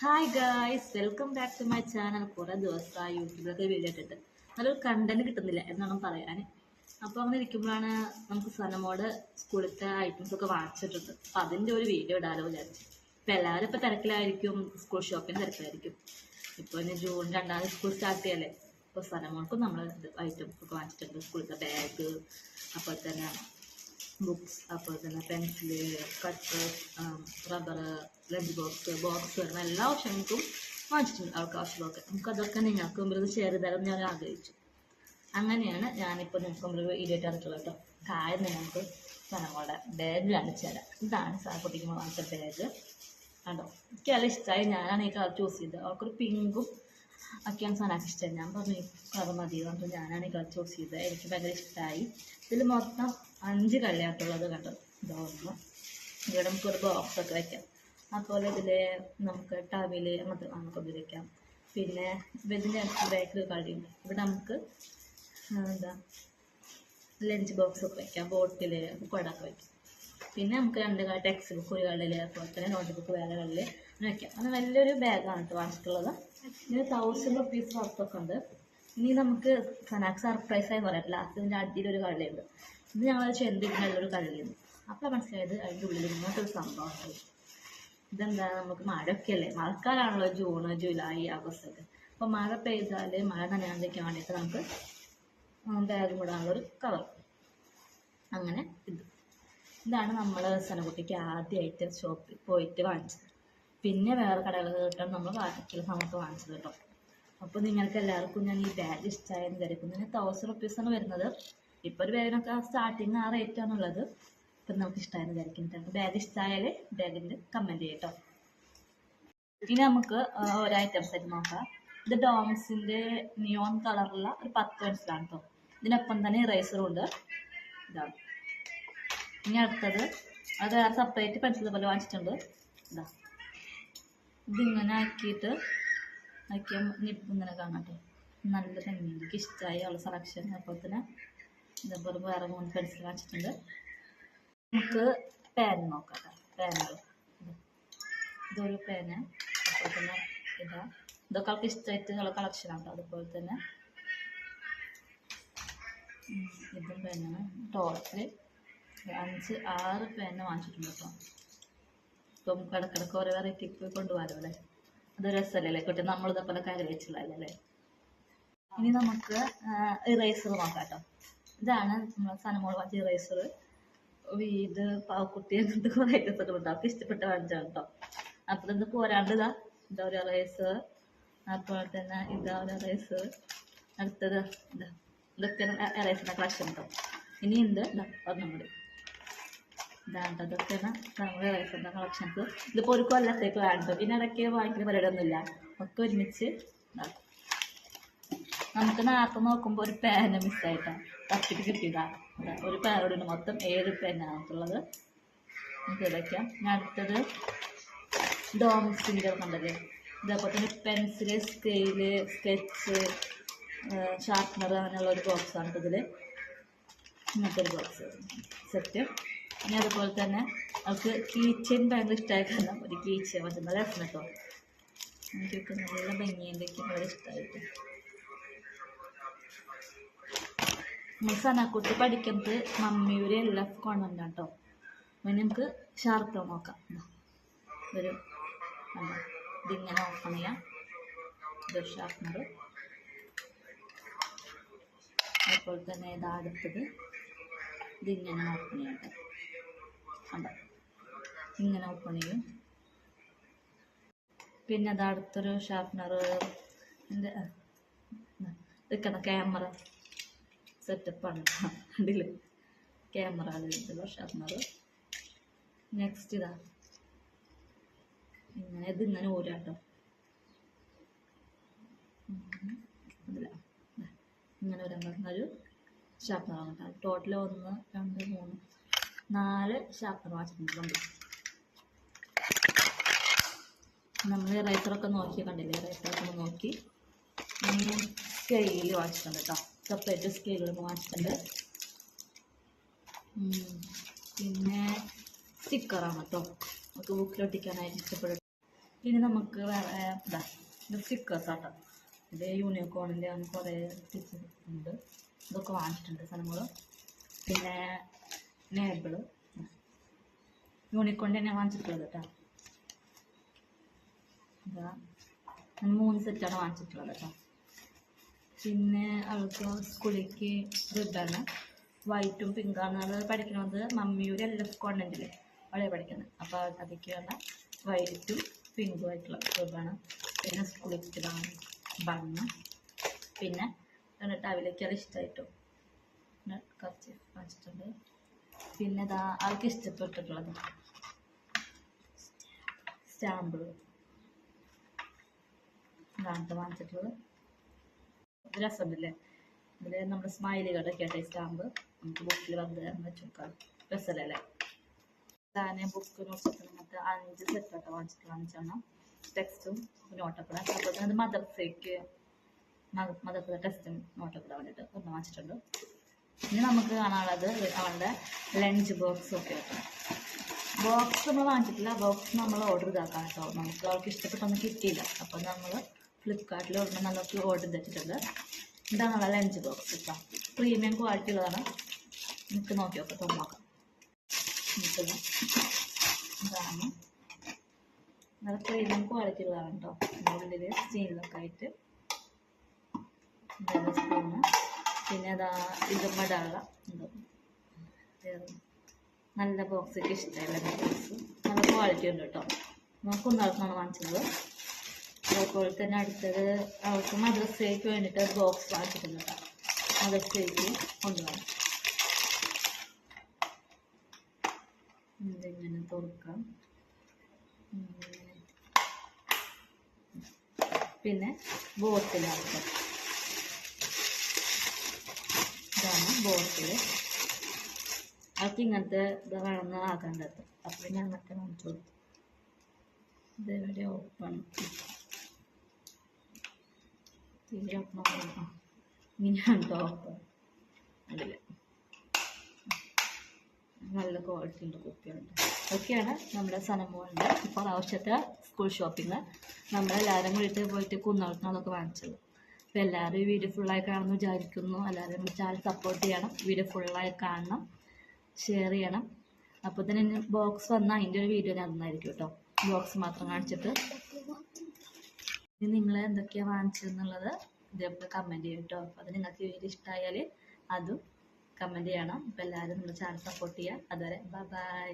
Hi guys welcome back to my channel കുറേ ദിവസമായി യൂട്യൂബിലൊക്കെ വീഡിയോ ഇട്ടിട്ട് നല്ലൊരു കണ്ടന്റ് കിട്ടുന്നില്ല എന്നാണ് പറയാൻ അപ്പോൾ അങ്ങനെ ഇരിക്കുമ്പോഴാണ് നമുക്ക് സനമോട് സ്കൂളിലത്തെ ഐറ്റംസ് ഒക്കെ വാങ്ങിച്ചിട്ടുണ്ട്. അപ്പം അതിന്റെ ഒരു വീഡിയോ ഇടാലോ വിചാരിച്ചു. ഇപ്പം എല്ലാവരും ഇപ്പോൾ തിരക്കിലായിരിക്കും സ്കൂൾ ഷോപ്പിംഗ് തിരക്കിലായിരിക്കും. ഇപ്പോൾ ഇനി ജൂൺ രണ്ടാം തീയതി സ്കൂൾ സ്റ്റാർട്ട് ചെയ്യല്ലേ? അപ്പോൾ സനമോൾക്കും നമ്മൾ ഐറ്റംസ് ഒക്കെ വാങ്ങിച്ചിട്ടുണ്ട്. സ്കൂളിലത്തെ ബാഗ് അപ്പോൾ തന്നെ ബുക്സ് അപ്പോൾ തന്നെ pencil cut rubber lunch box box വരുന്ന എല്ലാ ഓപ്ഷൻസും വാങ്ങിച്ചിട്ടുണ്ട് അവകാശമൊക്കെ ആവശ്യമുള്ളതൊക്കെ. നമുക്ക് അതൊക്കെ നിങ്ങൾക്ക് മുമ്പിൽ ഷെയർ ചെയ്താലും ഞാൻ ആഗ്രഹിച്ചു. അങ്ങനെയാണ് ഞാനിപ്പോൾ നിങ്ങൾക്ക് മുമ്പിൽ ഇരുപത്തി അറിയിട്ടുള്ളത് കേട്ടോ. കാര്യം നമുക്ക് ഞങ്ങളുടെ ബാഗിലാണ് ചേരാം ഇതാണ് സാർക്കുട്ടിക്ക് വാങ്ങിച്ച ബാഗ് കണ്ടോ? എനിക്ക് നല്ല ഇഷ്ടമായി ഞാനാണ് ഈ കളർ ചൂസ് ചെയ്തത്. അവർക്കൊരു പിങ്കും ഒക്കെയാണ് സാധനമൊക്കെ ഇഷ്ടമായി ഞാൻ പറഞ്ഞു ഈ കളർ മതി പറഞ്ഞിട്ട് ഞാനാണ് ഈ കളർ ചൂസ് ചെയ്തത്. എനിക്ക് ഭയങ്കര ഇഷ്ടമായി ഇതിൽ മൊത്തം അഞ്ച് കളിയാട്ടുള്ളത് കണ്ടത് ഇതാവുമ്പോൾ ഇവിടെ നമുക്കൊരു ബോക്സ് ഒക്കെ വെക്കാം. അതുപോലെ ഇതിൽ നമുക്ക് ടവിൽ അങ്ങനത്തെ നമുക്ക് ഉപയോഗിക്കാം പിന്നെ ഇതിന്റെ ബാക്കിൽ കളിയുണ്ട് ഇവിടെ നമുക്ക് എന്താ ലഞ്ച് ബോക്സ് ഒക്കെ വെക്കാം. ബോട്ടിൽ കുടമൊക്കെ വെക്കാം. പിന്നെ നമുക്ക് രണ്ട് ടെക്സ്റ്റ് ബുക്ക് ഒരു കള്ളിൽ അതുപോലെ തന്നെ നോട്ട് ബുക്ക് വേറെ കള്ളിൽ അങ്ങനെ വെക്കാം. അത് വലിയൊരു ബാഗാണ് കേട്ടോ വാങ്ങിച്ചിട്ടുള്ളത്. ഇതിന് തൗസൻഡ് റുപ്പീസ് വർത്തൊക്കെ ഉണ്ട്. ഇനി നമുക്ക് സനാക്ക് സർപ്രൈസായി പറയാം. ലാസ്റ്റ് ഇതിന്റെ അടിയിലൊരു കളിയുണ്ട് ഇത് ഞങ്ങൾ ചെന്തിരിക്കുന്നുള്ളൊരു കളിയുണ്ട് അപ്പോൾ മനസ്സിലായത് അതിന്റെ ഉള്ളിൽ ഇങ്ങോട്ടൊരു സംഭവം ഉണ്ട്. ഇതെന്താ നമുക്ക് മഴയൊക്കെ അല്ലേ മഴക്കാലാണല്ലോ ജൂൺ ജൂലൈ ആഗസ്റ്റ്. ഒക്കെ അപ്പോൾ മഴ പെയ്താൽ മഴ നനയാണ്ടിരിക്കാൻ വേണ്ടിയിട്ട് നമുക്ക് ബാഗ് ഇടാനുള്ളൊരു കവർ അങ്ങനെ ഇത്. ഇതാണ് നമ്മൾ സനകുട്ടിക്ക് ആദ്യമായിട്ട് ഷോപ്പിൽ പോയിട്ട് വാങ്ങിച്ചത്. പിന്നെ വേറെ കടകൾ കിട്ടാൻ നമ്മൾ ബാക്കിയുള്ള സമയത്ത് വാങ്ങിച്ചത് കേട്ടോ. അപ്പോൾ നിങ്ങൾക്ക് എല്ലാവർക്കും ഞാൻ ഈ ബാഗ് ഇഷ്ടമായെന്ന് കരുതുന്നു തൗസൻഡ് റുപ്പീസാണ് വരുന്നത്. ഇപ്പോൾ ഒരു ബാഗിനൊക്കെ സ്റ്റാർട്ടിങ് ആ റേറ്റ് ആണുള്ളത്. ഇപ്പൊ നമുക്ക് ഇഷ്ടമായെന്ന് വിചാരിക്കുന്നു ബാഗ് ഇഷ്ടമായാൽ ബാഗിന്റെ കമന്റ് ചെയ്യട്ടോ. ഇനി നമുക്ക് ഓരോ ഐറ്റംസ് ആയിട്ട് നോക്കാം. ഇത് ഡോംസിന്റെ നിയോൺ കളറുള്ള ഒരു പത്ത് പെൻസിലാണ് കേട്ടോ ഇതിനൊപ്പം തന്നെ ഇറേസറും ഉണ്ട്. ഇതാ. ഇനി അടുത്തത് അത് വേറെ സെപ്പറേറ്റ് പെൻസിൽ പോലെ വാങ്ങിച്ചിട്ടുണ്ട്. ഇതാ. ഇതിങ്ങനെ ആക്കിയിട്ട് ആക്കിയ നിപ്പ് ഇങ്ങനെ കാണാം നല്ല ഭംഗി എനിക്ക് ഇഷ്ടമായി ഉള്ള സെലക്ഷൻ അതുപോലെ തന്നെ ഇതേപോലെ വേറെ മൂന്ന് പെൻസിൽ വാങ്ങിച്ചിട്ടുണ്ട് നമുക്ക് പേൻ നോക്കാം പേന പേനുകൾ ഇതൊരു പേന അതുപോലെ തന്നെ ഇതാ. ഇതൊക്കെ ആൾക്ക് ഇഷ്ടമായിട്ടുള്ള കളക്ഷനാണ് അതുപോലെ തന്നെ ഇതും പേനാണ് ടോട്ടൽ അഞ്ച് ആറ് പേന വാങ്ങിച്ചിട്ടുണ്ട് കേട്ടോ ഇപ്പം കിടക്കിടക്ക് ഓരോ വെറൈറ്റി പോയി കൊണ്ടുപോകാലോ അല്ലേ? അത് രസമല്ലേ കുട്ടി ഇതേപോലെ ആഗ്രഹിച്ചില്ലല്ലോ അല്ലേ? ഇനി നമുക്ക് ഇറേസർ നോക്കാം കേട്ടോ ഇതാണ് നമ്മൾ സനമോൾ വാങ്ങിച്ച ഇറേസർ വീട് പാവക്കുട്ടി അങ്ങനത്തെ കുറേ ഐറ്റംസൊക്കെ ഉണ്ട് അവർക്ക് ഇഷ്ടപ്പെട്ട വാങ്ങിച്ചാണ് കേട്ടോ അപ്പോൾ ഇത് പോരാണ്ട് ഇതാ. ഇതാ ഒരു ഇറേസർ അതുപോലെ തന്നെ ഇതാ ഒരു ഇറേസർ അടുത്തത് ഇതാ. ഇതൊക്കെ ഇറേസറിന്റെ കളക്ഷൻ കേട്ടോ ഇനിയുണ്ട് ഇതാ ഒന്നും കൂടി ഇതാണ് അതൊക്കെയാണ് നമ്മുടെ ഇറേസറിന്റെ കളക്ഷൻസ് ഇതിപ്പോൾ ഒരു കൊല്ലത്തേക്ക് വേണ്ടത് പിന്നെ ഇടയ്ക്ക് വാങ്ങിക്കുന്ന പരിപാടിയൊന്നുമില്ല. ഒക്കെ ഒരുമിച്ച് ഇതാക്കും നമുക്ക് നാപ്പ് നോക്കുമ്പോൾ ഒരു പേന മിസ്സായിട്ടാണ് തട്ടിട്ട് കിട്ടിയതാണ് ഒരു പേനോടിന് മൊത്തം ഏഴ് പേനാണുള്ളത് നമുക്ക് ഇടയ്ക്കാം ഞാൻ അടുത്തത് ഡോംസിന്റെ കണ്ടത് ഇതേപോലെ തന്നെ പെൻസിൽ സ്കെയിൽ സ്കെച്ച് ഷാർപ്പ്നർ അങ്ങനെയുള്ള ഒരു ബോക്സാണ് ഇതിൽ ഇങ്ങനത്തെ ഒരു ബോക്സ് സെറ്റ് പിന്നെ അതുപോലെ തന്നെ അവർക്ക് കീച്ചൻ ഭയങ്കര ഇഷ്ടമായ ഒരു കീച്ച മറ്റേ നല്ല രസം കേട്ടോ. എനിക്ക് നല്ല ഭംഗിയുണ്ടെങ്കിൽ വളരെ ഇഷ്ടമായിട്ട് നമ്മൾ സനാക്കുട്ടി പഠിക്കുന്നത്. മമ്മിയുടെ എൽ എഫ് കോൺവെന്റ് കേട്ടോ അപ്പം നമുക്ക് ഷാർപ്പ് നോക്കാം. ഒരു? ഇതിങ്ങനെ ഓപ്പൺ ചെയ്യാം. ഇതൊരു ഷാർപ്പ്നർ അതുപോലെ തന്നെ ഇതാ അടുത്തത്. ഇതിങ്ങനെ ഓപ്പൺ ചെയ്യട്ടെ. അതെ ഇങ്ങനെ ഓപ്പൺ ചെയ്യും. പിന്നെ അത് അടുത്തൊരു ഷാർപ്പനർ എന്റെ ഇതൊക്കെ ക്യാമറ സെറ്റപ്പാണ് കണ്ടില്ലേ? ക്യാമറ ഇതിലുള്ള ഷർണർ നെക്സ്റ്റ് ഇതാ. ഇങ്ങനെ ഇത് ഇങ്ങനെ ഓരാട്ടോ ഇങ്ങനെ വരാൻ പറഞ്ഞ ഒരു ഷാർപ്പനർ കേട്ടോ. ടോട്ടൽ ഒന്ന് രണ്ട് മൂന്ന് നാല് ഷാപ്പർ വാങ്ങിച്ചിട്ടുണ്ട് നമ്മൾ റൈറ്ററൊക്കെ നോക്കി കണ്ടില്ലേ? റൈറ്ററൊക്കെ നോക്കി. സ്കെയിൽ വാങ്ങിച്ചിട്ടുണ്ട് കേട്ടോ. സെപ്പറേറ്റ് സ്കെയിലുകൾ വാങ്ങിച്ചിട്ടുണ്ട്. പിന്നെ സ്റ്റിക്കറാണ് കേട്ടോ. നമുക്ക് ബുക്കിലൊട്ടിക്കാനായിട്ട് ഇഷ്ടപ്പെടും പിന്നെ നമുക്ക് വേറെ ഇതാ ഇത് സ്റ്റിക്കേഴ്സ് ആട്ടോ. ഇത് യൂണിക്കോണിന്റെ അങ്ങനെ കുറേ സ്റ്റിച്ച് ഉണ്ട്. ഇതൊക്കെ വാങ്ങിച്ചിട്ടുണ്ട് സാധനങ്ങൾ പിന്നെ നേബിൾ യൂണിക്കോണിന്റെ തന്നെ വാങ്ങിച്ചിട്ടുള്ളത് കേട്ടോ. ഇതാ. മൂന്ന് സെറ്റാണ് വാങ്ങിച്ചിട്ടുള്ളത് കേട്ടോ. പിന്നെ അവൾക്ക് സ്കൂളിലേക്ക് ഇതാണ്. വൈറ്റും പിങ്കാണ് അവൾ പഠിക്കുന്നത് മമ്മിയുടെ എൽ എഫ് കോൺവെന്റിൽ അവളെ പഠിക്കുന്നത്. അപ്പോൾ വന്ന വൈറ്റും പിങ്കും ആയിട്ടുള്ള റിബണ് പിന്നെ സ്കൂളിലേക്ക് ഇതാണ് ബണ്ണ് പിന്നെ എന്നിട്ട് അവലേക്ക് അത് ഇഷ്ടമായിട്ടു കുറച്ച് വാങ്ങിച്ചിട്ടുണ്ട്. പിന്നെ ഇതാ അവൾക്ക് ഇഷ്ടപ്പെട്ടിട്ടുള്ളത് സ്റ്റാമ്പ് വാങ്ങിച്ചിട്ടുള്ളത്. ഇത് രസമുണ്ടല്ലേ? ഇതിൽ നമ്മുടെ സ്മൈലുകളൊക്കെ ആട്ടെ സ്റ്റാമ്പ്. നമുക്ക് ബുക്കിൽ വന്ന് വെച്ച് നോക്കാം. രസമല്ലേ? ഞാൻ ബുക്ക് നോട്ടൊക്കെ നമുക്ക് അഞ്ച് സെറ്റോട്ട് വാങ്ങിച്ചിട്ട് അഞ്ചെണ്ണം ടെക്സ്റ്റും നോട്ടൊക്കെ അപ്പോൾ അത് മദർസയ്ക്ക് മദർസയുടെ ടെക്സ്റ്റും നോട്ടൊക്കെ വേണ്ടിയിട്ട് ഒന്ന് വാങ്ങിച്ചിട്ടുണ്ട്. ഇനി നമുക്ക് കാണാനുള്ളത് അവളുടെ ലഞ്ച് ബോക്സ് ഒക്കെ ആയിട്ട് ബോക്സ് നമ്മൾ വാങ്ങിച്ചിട്ടില്ല. ബോക്സ് നമ്മൾ ഓർഡർ ഇതാക്കാം കേട്ടോ. നമുക്ക് അവർക്ക് ഇഷ്ടപ്പെട്ടൊന്നും കിട്ടിയില്ല. അപ്പോൾ നമ്മൾ ഫ്ലിപ്കാർട്ടിൽ ഒരെണ്ണം നമുക്ക് ഓർഡർ ചെയ്തിട്ടുണ്ട്. ഇതാണ് നല്ല ലഞ്ച് ബോക്സ് കേട്ടോ പ്രീമിയം ക്വാളിറ്റി ഉള്ളതാണ്. നമുക്ക് നോക്കി നോക്കാം തുറന്ന് നോക്കാം. നമുക്കിത് ഇതാണ്. നല്ല പ്രീമിയം ക്വാളിറ്റി ഉള്ളതാണ് കേട്ടോ ഉള്ളിൽ സ്റ്റീലൊക്കെ ആയിട്ട്. പിന്നെ അതാ ഇത് മടാള നല്ല ബോക്സ് ഇഷ്ടമല്ല ബോക്സ് നല്ല ക്വാളിറ്റി ഉണ്ട് കേട്ടോ നമുക്ക് ഒന്നാൾക്കാണ് വാങ്ങിച്ചത് അതുപോലെ തന്നെ അടുത്തത് അവൾക്ക് മദ്രസയ്ക്ക് വേണ്ടിയിട്ട് ബോക്സ് വാങ്ങിച്ചിട്ടുണ്ട് മദ്രസയ്ക്ക് കൊണ്ടുപോകാം ഇതിങ്ങനെ തുറക്കാം. പിന്നെ പിന്നെ ബോട്ടിലാക്കാം. ഇതാണ് ബോട്ടിൽ അവർക്ക് ഇങ്ങനത്തെ ഇത് വേണമെന്ന് ആകേണ്ടത് അപ്പോൾ ഞാൻ അങ്ങനത്തെ വാങ്ങിച്ചു കൊടുത്തു ഇതെവിടെ ഓപ്പൺ തീരെ ഓപ്പൺ ഇങ്ങനെയാണ് ഓപ്പൺ അതിൽ നല്ല ക്വാളിറ്റി ഉണ്ട്. കുപ്പിയുണ്ട് ഇതൊക്കെയാണ് നമ്മുടെ സനമോളുടെ ഇപ്പോൾ ആവശ്യത്തെ സ്കൂൾ ഷോപ്പിംഗ് നമ്മളെല്ലാവരും കൂടിയിട്ട് പോയിട്ട് കുന്നോളത്തിനൊക്കെ വാങ്ങിച്ചത്. അപ്പോൾ എല്ലാവരും ഈ വീഡിയോ ഫുള്ളായി കാണുമെന്ന് വിചാരിക്കുന്നു. എല്ലാവരും ചാനൽ സപ്പോർട്ട് ചെയ്യണം. വീഡിയോ ഫുള്ളായി കാണണം. ഷെയർ ചെയ്യണം. അപ്പോൾ തന്നെ ബോക്സ് വന്നാൽ അതിന്റെ ഒരു വീഡിയോ ഞാൻ തന്നായിരിക്കും കേട്ടോ. ബോക്സ് മാത്രം കാണിച്ചിട്ട് ഇനി നിങ്ങൾ എന്തൊക്കെയാണ് വാങ്ങിച്ചതെന്നുള്ളത് ഇതേപോലെ കമന്റ് ചെയ്യും കേട്ടോ അത് നിങ്ങൾക്ക് വീഡിയോ ഇഷ്ടമായാൽ അതും കമന്റ് ചെയ്യണം. അപ്പോൾ എല്ലാവരും നമ്മുടെ ചാനൽ സപ്പോർട്ട് ചെയ്യുക. അതുവരെ ബൈ ബൈ